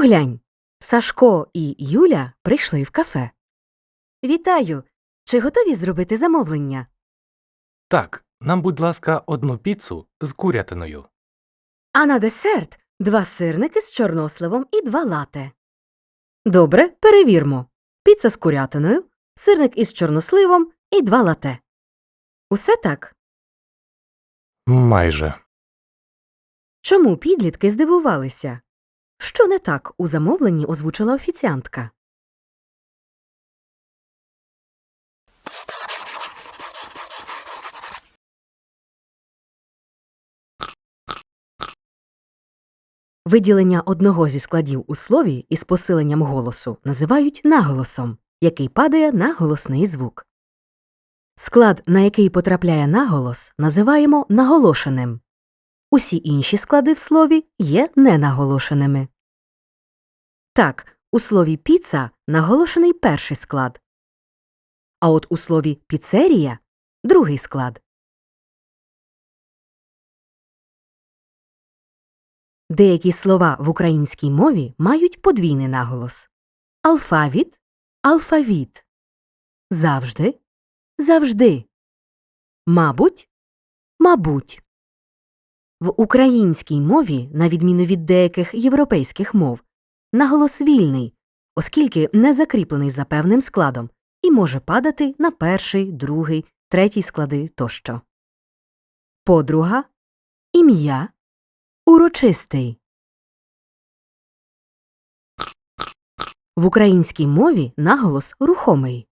Поглянь. Сашко і Юля прийшли в кафе. Вітаю. Чи готові зробити замовлення? Так, нам, будь ласка, одну піцу з курятиною. А на десерт два сирники з чорносливом і два лате. Добре, перевірмо. Піца з курятиною, сирник із чорносливом і два лате. Усе так? Майже. Чому підлітки здивувалися? Що не так у замовленні озвучила офіціантка? Виділення одного зі складів у слові із посиленням голосу називають наголосом, який падає на голосний звук. Склад, на який потрапляє наголос, називаємо наголошеним. Усі інші склади в слові є ненаголошеними. Так, у слові піца наголошений перший склад. А от у слові піцерія другий склад. Деякі слова в українській мові мають подвійний наголос алфавіт алфавіт. Завжди завжди. Мабуть мабуть. В українській мові, на відміну від деяких європейських мов, наголос вільний, оскільки не закріплений за певним складом і може падати на перший, другий, третій склади тощо. Подруга, ім'я, урочистий. В українській мові наголос рухомий.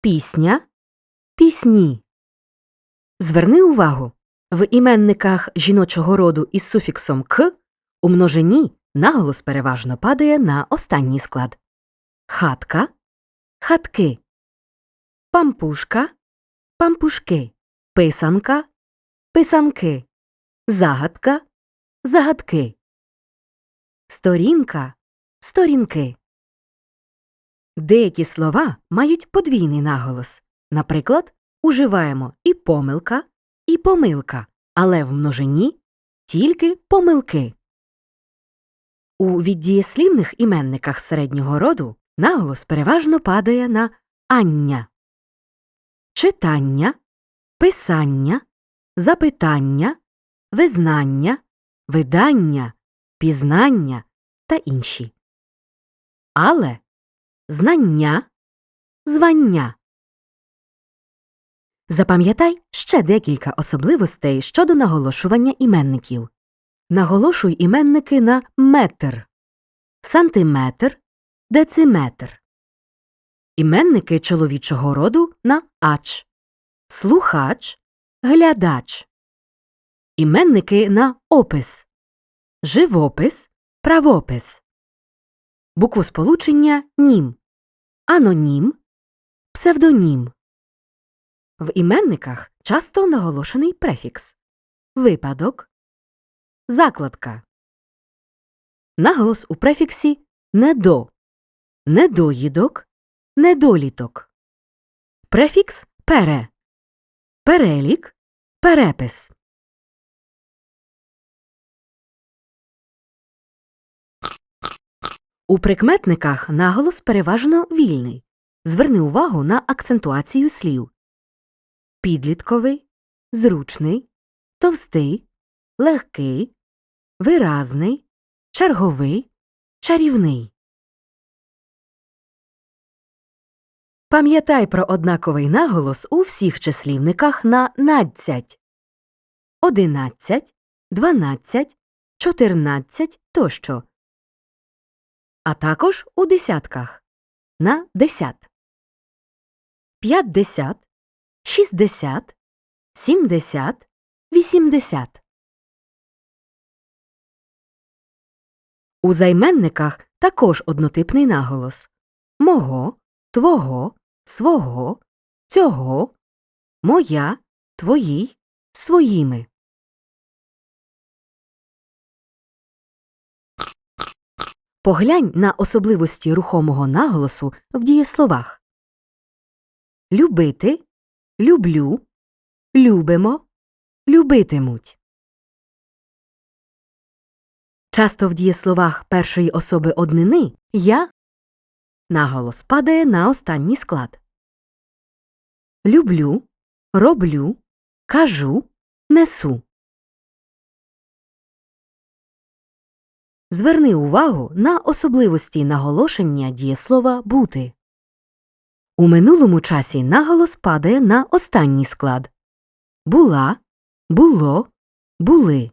Пісня, пісні. Зверни увагу. В іменниках жіночого роду із суфіксом к у множині наголос переважно падає на останній склад. Хатка. Хатки, пампушка. Пампушки, писанка. Писанки, загадка. Загадки, сторінка. Сторінки. Деякі слова мають подвійний наголос. Наприклад, уживаємо і помилка і помилка, але в множині тільки помилки. У віддієслівних іменниках середнього роду наголос переважно падає на ання, читання, писання, запитання, визнання, видання, пізнання та інші. Але знання, звання. Запам'ятай ще декілька особливостей щодо наголошування іменників. Наголошуй іменники на метр, сантиметр, дециметр. Іменники чоловічого роду на ач, слухач, глядач. Іменники на опис, живопис, правопис. Буквосполучення нім, анонім, псевдонім. В іменниках часто наголошений префікс випадок, закладка. Наголос у префіксі недо, недоїдок, недоліток. Префікс пере, перелік, перепис. У прикметниках наголос переважно вільний. Зверни увагу на акцентуацію слів підлітковий, зручний, товстий, легкий, виразний, черговий, чарівний. Пам'ятай про однаковий наголос у всіх числівниках на надцять одинадцять, дванадцять, чотирнадцять тощо, а також у десятках на десят. П'ятдесят, шістдесят, сімдесят, вісімдесят. У займенниках також однотипний наголос мого, твого, свого, цього, моя, твоїй, своїми. Поглянь на особливості рухомого наголосу в дієсловах. Любити, люблю, любимо, любитимуть. Часто в дієсловах першої особи однини я наголос падає на останній склад. Люблю, роблю, кажу, несу. Зверни увагу на особливості наголошення дієслова бути. У минулому часі наголос падає на останній склад була, було, були.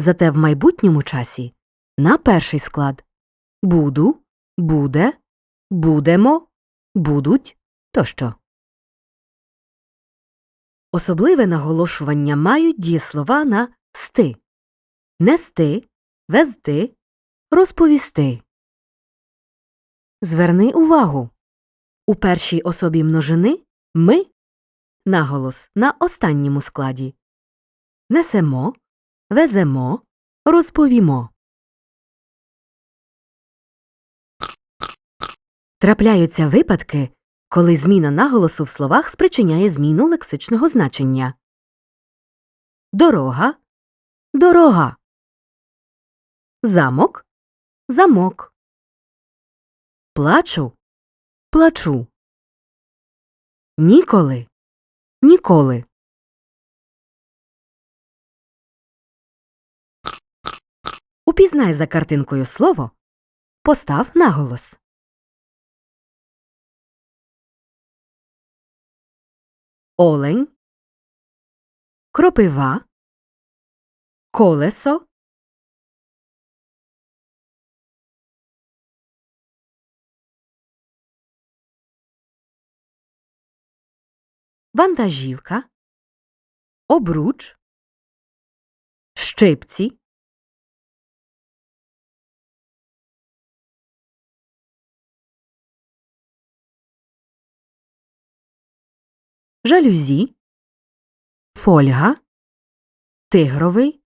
Зате в майбутньому часі на перший склад буду, буде, будемо, будуть тощо. Особливе наголошування мають дієслова на сти нести, везти, розповісти. Зверни увагу. У першій особі множини ми наголос на останньому складі. Несемо, веземо, розповімо. Трапляються випадки, коли зміна наголосу в словах спричиняє зміну лексичного значення. Дорога дорога. Замок замок. Плачу плачу. Ніколи ніколи. Упізнай за картинкою слово. Постав наголос. Олень. Кропива. Колесо. Вантажівка. Обруч. Щипці. Жалюзі. Фольга. Тигровий.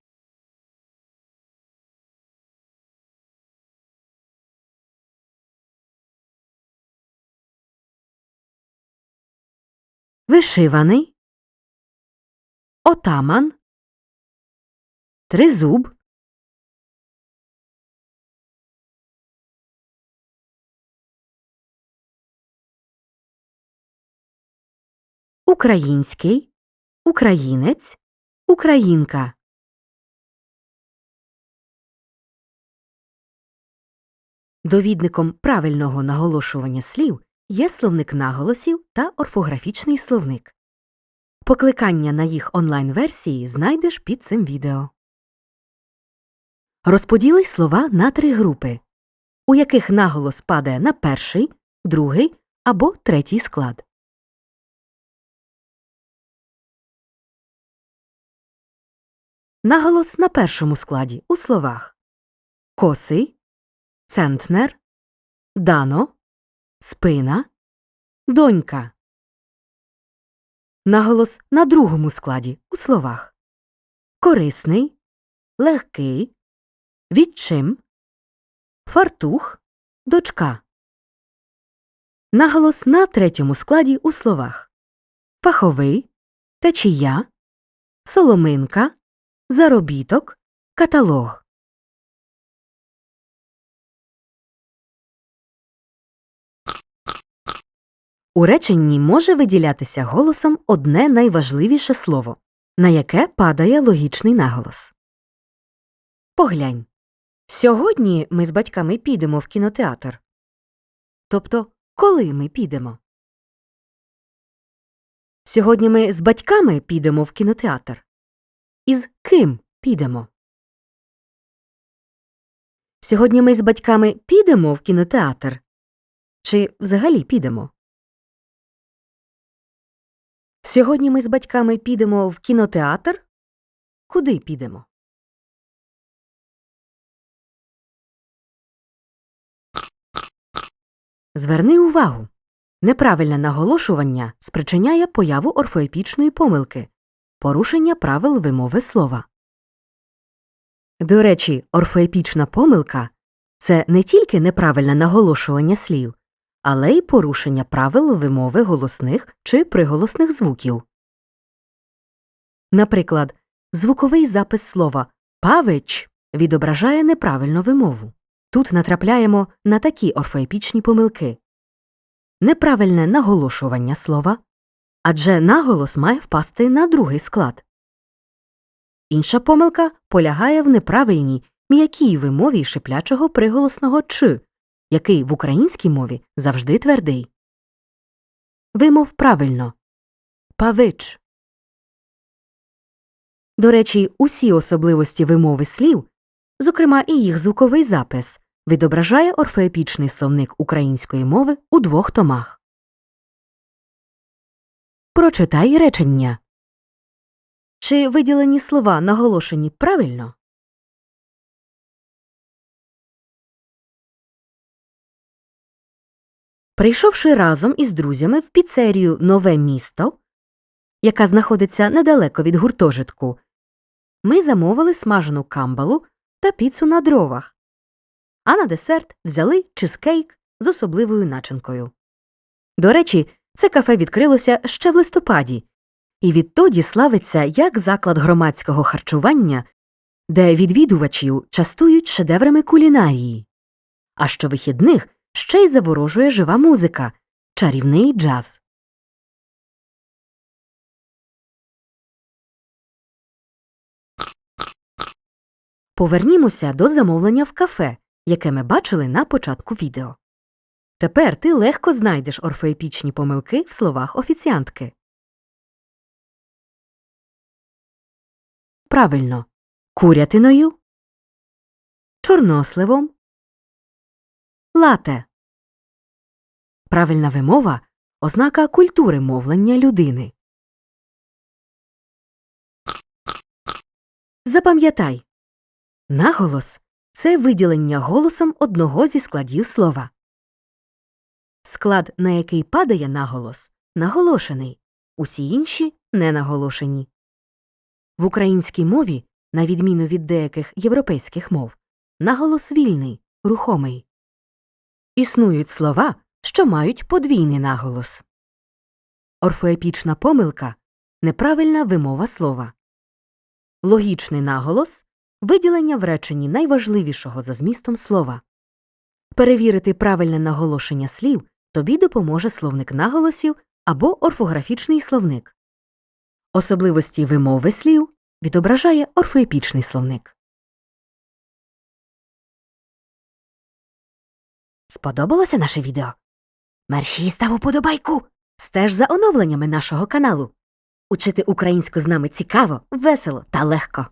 Вишиваний. Отаман. Тризуб. Український. Українець. Українка. Довідником правильного наголошування слів є словник наголосів та орфографічний словник. Покликання на їх онлайн-версії знайдеш під цим відео. Розподіли слова на три групи, у яких наголос падає на перший, другий або третій склад. Наголос на першому складі у словах. Косий, центнер, дано, спина, донька. Наголос на другому складі у словах. Корисний, легкий, відчим, фартух, дочка. Наголос на третьому складі у словах. Фаховий, течія, соломинка, заробіток, каталог. У реченні може виділятися голосом одне найважливіше слово, на яке падає логічний наголос. Поглянь. Сьогодні ми з батьками підемо в кінотеатр. Тобто, коли ми підемо? Сьогодні ми з батьками підемо в кінотеатр. Із ким підемо? Сьогодні ми з батьками підемо в кінотеатр. Чи взагалі підемо? Сьогодні ми з батьками підемо в кінотеатр? Куди підемо? Зверни увагу. Неправильне наголошування спричиняє появу орфоепічної помилки порушення правил вимови слова. До речі, орфоепічна помилка це не тільки неправильне наголошування слів, але й порушення правил вимови голосних чи приголосних звуків. Наприклад, звуковий запис слова Павич відображає неправильну вимову. Тут натрапляємо на такі орфоепічні помилки. Неправильне наголошування слова, адже наголос має впасти на другий склад. Інша помилка полягає в неправильній м'якій вимові шиплячого приголосного «ч», який в українській мові завжди твердий. Вимов правильно павич. До речі, усі особливості вимови слів, зокрема і їх звуковий запис, відображає орфоепічний словник української мови у двох томах. Прочитай речення. Чи виділені слова наголошені правильно? Прийшовши разом із друзями в піцерію Нове місто, яка знаходиться недалеко від гуртожитку, ми замовили смажену камбалу та піцу на дровах, а на десерт взяли чизкейк з особливою начинкою. До речі, це кафе відкрилося ще в листопаді, і відтоді славиться як заклад громадського харчування, де відвідувачів частують шедеврами кулінарії. А щовихідних ще й заворожує жива музика, чарівний джаз. Повернімося до замовлення в кафе, яке ми бачили на початку відео. Тепер ти легко знайдеш орфоепічні помилки в словах офіціантки. Правильно. Курятиною, чорносливом, лате. Правильна вимова ознака культури мовлення людини. Запам'ятай. Наголос це виділення голосом одного зі складів слова. Склад, на який падає наголос, наголошений, усі інші не наголошені. В українській мові, на відміну від деяких європейських мов, наголос вільний, рухомий. Існують слова, що мають подвійний наголос. Орфоепічна помилка неправильна вимова слова. Логічний наголос виділення в реченні найважливішого за змістом слова. Перевірити правильне наголошення слів тобі допоможе словник наголосів або орфографічний словник. Особливості вимови слів відображає орфоепічний словник. Сподобалося наше відео? Мерші став уподобайку! Стеж за оновленнями нашого каналу. Учити українську з нами цікаво, весело та легко.